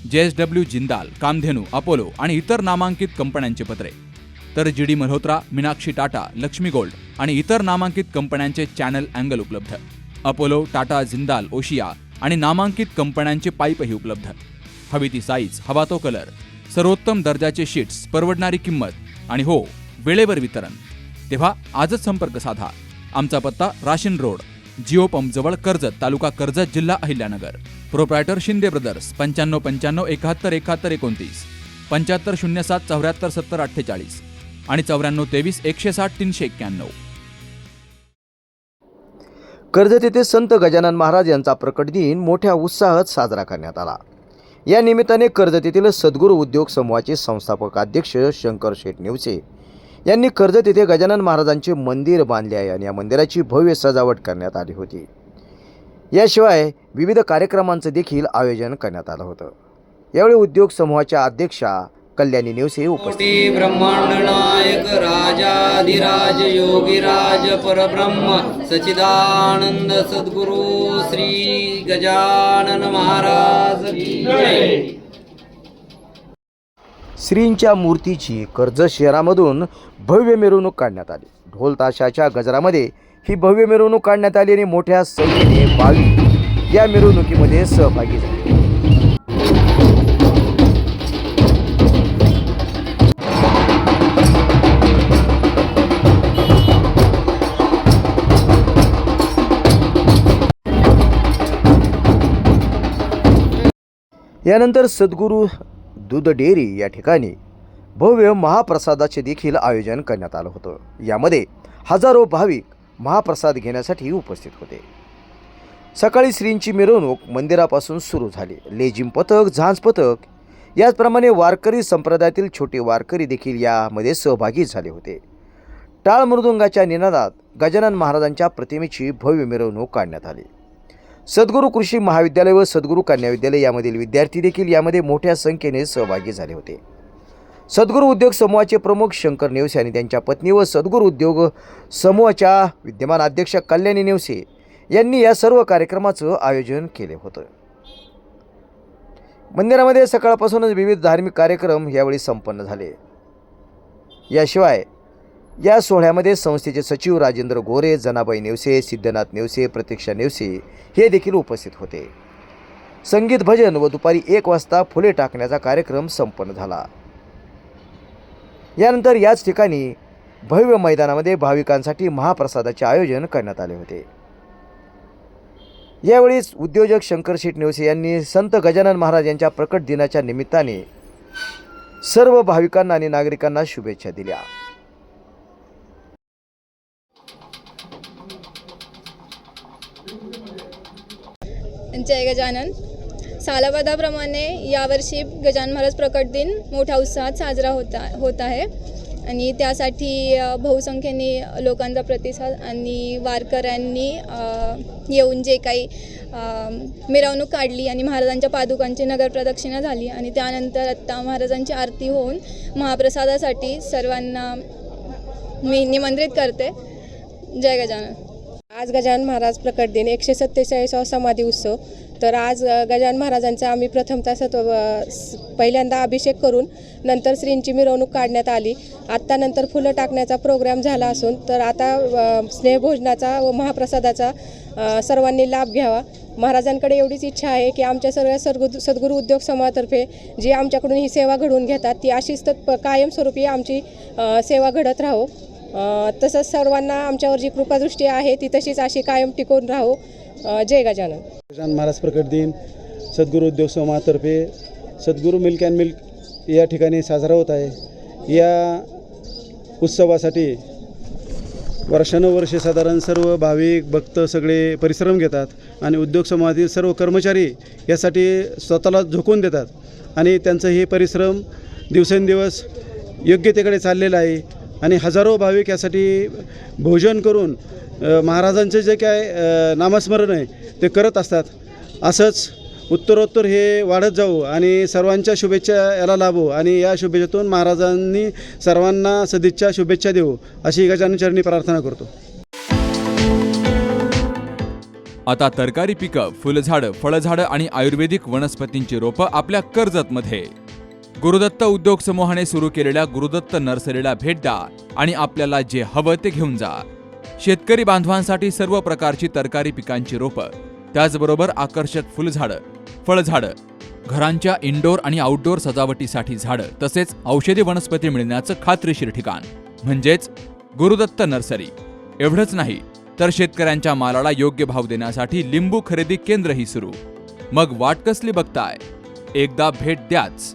J S W Jindal Kamdhenu Apollo आणि इतर नामांकित कंपन्यांचे पत्रे. तर G D Malhotra Meenakshi Tata Laxmi gold आणि इतर नामांकित कंपन्यांचे चॅनल अँगल उपलब्ध. अपोलो टाटा जिंदाल ओशिया आणि नामांकित कंपन्यांचे पाईपही उपलब्ध. हवी ती साईज हवा तो कलर सर्वोत्तम दर्जाचे शीट्स परवडणारी किंमत आणि हो वेळेवर वितरण. तेव्हा आजच संपर्क साधा. आमचा पत्ता राशीन रोड जिओ पंप जवळ कर्जत तालुका कर्जत जिल्हा अहिल्यानगर. प्रोप्रायटर शिंदे ब्रदर्स पंच्याण्णव पंच्याण्णव एकाहत्तर एकाहत्तर एकोणतीस पंच्याहत्तर शून्य सात चौऱ्याहत्तर सत्तर अठ्ठेचाळीस आणि चौऱ्याण्णव तेवीस एकशे साठ तीनशे एक्क्याण्णव. कर्जत येथे संत गजानन महाराज यांचा प्रकट दिन मोठ्या उत्साहात साजरा करण्यात आला. या निमित्ताने कर्जत येथील सद्गुरू उद्योग समूहाचे संस्थापक अध्यक्ष शंकर शेठ नेवसे यांनी कर्जत येथे गजानन महाराजांचे मंदिर बांधले आहे आणि या मंदिराची भव्य सजावट करण्यात आली होती. याशिवाय विविध कार्यक्रमांचं देखील आयोजन करण्यात आलं होतं. यावेळी उद्योग समूहाच्या अध्यक्षा कल्याणी नेवसे उपस्थित ब्रह्मांड नायक राजाधिराज योगीराज परब्रह्म सचिदानंद सद्गुरु श्री गजानन महाराज श्रींच्या मूर्तीची कर्जत शहरामधून भव्य मिरवणूक काढण्यात आली. ढोल ताशाच्या गजरामध्ये ही भव्य मिरवणूक काढण्यात आली आणि मोठ्या संख्येने भाविक या मिरवणुकीमध्ये सहभागी झाले. यानंतर सद्गुरू दूध डेअरी या ठिकाणी भव्य महाप्रसादाचे देखील आयोजन करण्यात आलं होतं. यामध्ये हजारो भाविक महाप्रसाद घेण्यासाठी उपस्थित होते. सकाळी श्रींची मिरवणूक मंदिरापासून सुरू झाली. लेझिम पथक झांज पथक याचप्रमाणे वारकरी संप्रदायातील छोटे वारकरी देखील यामध्ये सहभागी झाले होते. टाळ मृदुंगाच्या निनादात गजानन महाराजांच्या प्रतिमेची भव्य मिरवणूक काढण्यात आली. सद्गुरू कृषी महाविद्यालय व सद्गुरू कन्या विद्यालय यामधील विद्यार्थी देखील यामध्ये मोठ्या संख्येने सहभागी झाले होते. सद्गुरू उद्योग समूहाचे प्रमुख शंकर नेवसे आणि त्यांच्या पत्नी व सद्गुरू उद्योग समूहाच्या विद्यमान अध्यक्ष कल्याणी नेवसे यांनी या सर्व कार्यक्रमाचं आयोजन केले होतं. मंदिरामध्ये सकाळपासूनच विविध धार्मिक कार्यक्रम यावेळी संपन्न झाले. याशिवाय या सोहळ्यामध्ये संस्थेचे सचिव राजेंद्र गोरे जनाबाई नेवसे सिद्धनाथ नेवसे प्रतीक्षा नेवसे हे देखील उपस्थित होते. संगीत भजन व दुपारी एक वाजता फुले टाकण्याचा कार्यक्रम संपन्न झाला. यानंतर याच ठिकाणी भव्य मैदानामध्ये भाविकांसाठी महाप्रसादाचे आयोजन करण्यात आले होते. यावेळीच उद्योजक शंकर शेठ नेवसे यांनी संत गजानन महाराज यांच्या प्रकट दिनाच्या निमित्ताने सर्व भाविकांना आणि नागरिकांना शुभेच्छा दिल्या. जय गजानन. सालावादाप्रमाणे यावर्षी गजानन महाराज प्रकट दिन मोठ्या उत्साहात साजरा होता होत आहे. आणि त्यासाठी बहुसंख्येने लोकांचा प्रतिसाद आणि वारकऱ्यांनी येऊन जे काही मिरवणूक काढली आणि महाराजांच्या पादुकांची नगरप्रदक्षिणा झाली आणि त्यानंतर आत्ता महाराजांची आरती होऊन महाप्रसादासाठी सर्वांना मी निमंत्रित करते. जय गजानन. आज गजानन महाराज प्रकट दिन एकशे सत्तेचाळीसावा समाधी उत्सव. तर आज गजानन महाराजांचा आम्ही प्रथमतः सत्व पहिल्यांदा अभिषेक करून नंतर श्रींची मिरवणूक काढण्यात आली. आत्ता नंतर फुलं टाकण्याचा प्रोग्राम झाला असून तर आता स्नेहभोजनाचा व महाप्रसादाचा सर्वांनी लाभ घ्यावा. महाराजांकडे एवढीच इच्छा आहे की आमच्या सर्व सद्गु सद्गुरू उद्योग समूहातर्फे जी आमच्याकडून ही सेवा घडवून घेतात ती अशीच तर कायमस्वरूपी आमची सेवा घडत राहो. तसंच सर्वांना आमच्यावर जी कृपादृष्टी आहे ती तशीच अशी कायम टिकून राहो. जय गजानन. गजानन महाराज प्रकट दिन. सद्गुरू उद्योग समूहातर्फे सद्गुरू मिल्क अँड मिल्क या ठिकाणी साजरा होत आहे. या उत्सवासाठी वर्षानुवर्षे साधारण सर्व भाविक भक्त सगळे परिश्रम घेतात आणि उद्योग समूहातील सर्व कर्मचारी यासाठी स्वतःला झोकून देतात. आणि त्यांचं हे परिश्रम दिवसेंदिवस योग्यतेकडे चाललेलं आहे. आणि हजारो भाविक यासाठी भोजन करून महाराजांचे जे काय नामस्मरण आहे ते करत असतात. असंच उत्तरोत्तर हे वाढत जाऊ आणि सर्वांच्या शुभेच्छा याला लाभू आणि या शुभेच्छेतून महाराजांनी सर्वांना सदिच्छा शुभेच्छा देऊ अशी गजानन चरणी प्रार्थना करतो. आता तरकारी पिकं फुलझाडं फळझाडं आणि आयुर्वेदिक वनस्पतींची रोपं आपल्या कर्जतमध्ये. गुरुदत्त उद्योग समूहाने सुरू केलेल्या गुरुदत्त नर्सरीला भेट द्या आणि आपल्याला जे हवं ते घेऊन जा. शेतकरी बांधवांसाठी सर्व प्रकारची तरकारी पिकांची रोपं त्याचबरोबर आकर्षक फुलझाडं फळझाडं घरांच्या इनडोअर आणि आउटडोअर सजावटीसाठी झाडं तसेच औषधी वनस्पती मिळण्याचं खात्रीशीर ठिकाण. म्हणजेच गुरुदत्त नर्सरी. एवढंच नाही तर शेतकऱ्यांच्या मालाला योग्य भाव देण्यासाठी लिंबू खरेदी केंद्रही सुरू. मग वाट कसली बघताय? एकदा भेट द्याच.